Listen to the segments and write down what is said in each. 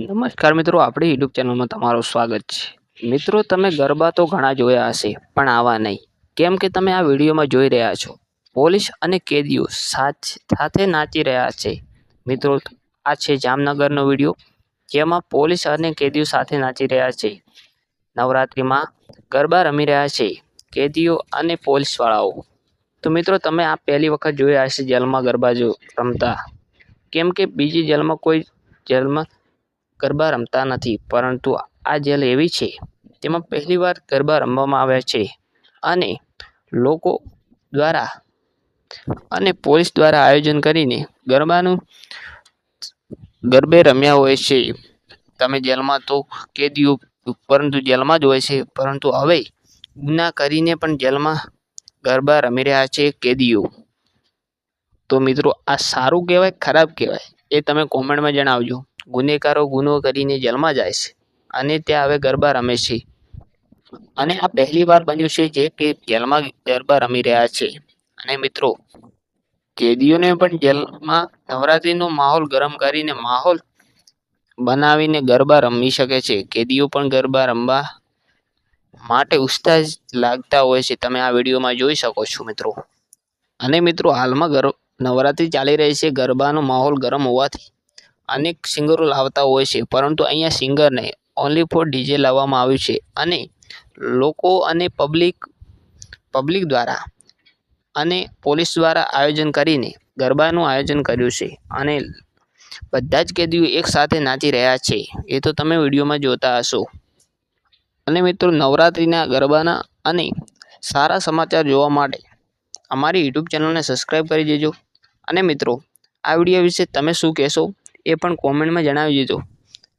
નમસ્કાર મિત્રો, આપણી યુટ્યુબ ચેનલમાં તમારું સ્વાગત છે. મિત્રો, તમે ગરબા તો ઘણા જોયા હશે, પણ આવા નહીં. કેમ કે તમે આ વિડીયોમાં જોઈ રહ્યા છો. પોલીસ અને કેદીઓ સાથ નાચી રહ્યા છે. મિત્રો, આ છે જામનગરનો વીડિયો, જેમાં પોલીસ અને કેદીઓ સાથે નાચી રહ્યા છે. નવરાત્રિમાં ગરબા રમી રહ્યા છે, કેદીઓ અને પોલીસવાળાઓ. તો મિત્રો, તમે આ પહેલી વખત જોયા હશે જેલમાં ગરબા જો રમતા. કેમ કે બીજી જેલમાં કોઈ જેલમાં ગરબા રમતા નથી, પરંતુ આ જેલ એવી છે તેમાં પહેલીવાર ગરબા રમવામાં આવ્યા છે. અને લોકો દ્વારા અને પોલીસ દ્વારા આયોજન કરીને ગરબાનું ગરબે રમ્યા હોય છે. તમે જેલમાં તો કેદીઓ પરંતુ જેલમાં જ હોય છે, પરંતુ હવે ગુના કરીને પણ જેલમાં ગરબા રમી રહ્યા છે કેદીઓ. તો મિત્રો, આ સારું કહેવાય, ખરાબ કહેવાય, એ તમે કોમેન્ટમાં જણાવજો. ગુનેગારો ગુનો કરીને જેલમાં જાય છે અને ત્યાં હવે ગરબા રમે છે. અને આ પહેલી વાર બન્યું છે જે કે જેલમાં ગરબા રમી રહ્યા છે. અને મિત્રો, કેદીઓને પણ જેલમાં નવરાત્રિનો માહોલ ગરમ કરીને માહોલ બનાવીને ગરબા રમી શકે છે. કેદીઓ પણ ગરબા રમવા માટે ઉત્સાહ લાગતા હોય છે. તમે આ વિડીયોમાં જોઈ શકો છો મિત્રો. અને મિત્રો, હાલમાં ગર, નવરાત્રિ ચાલી રહી છે. ગરબાનો માહોલ ગરમ હોવાથી અનેક સિંગરો લાવતા હોય છે, પરંતુ અહીંયા સિંગર નહીં ઓનલી ફોર ડીજે લાવવામાં આવ્યું છે અને લોકો અને પબ્લિક પબ્લિક દ્વારા અને પોલીસ દ્વારા આયોજન કરીને ગરબાનું આયોજન કર્યું છે અને બધા જ કેદીઓ એક સાથે નાચી રહ્યા છે. એ તો તમે વિડીયોમાં જોતા હશો. અને મિત્રો, નવરાત્રિના ગરબાના અને સારા સમાચાર જોવા માટે અમારી યુટ્યુબ ચેનલને સબસ્ક્રાઈબ કરી દેજો. અને મિત્રો, આ વીડિયો વિશે તમે શું કહેશો? એ પણ કોમેન્ટમાં જણાવી દેજો.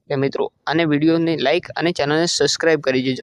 કે મિત્રો અને વિડીયોને લાઇક અને ચેનલને સબસ્ક્રાઈબ કરી દેજો.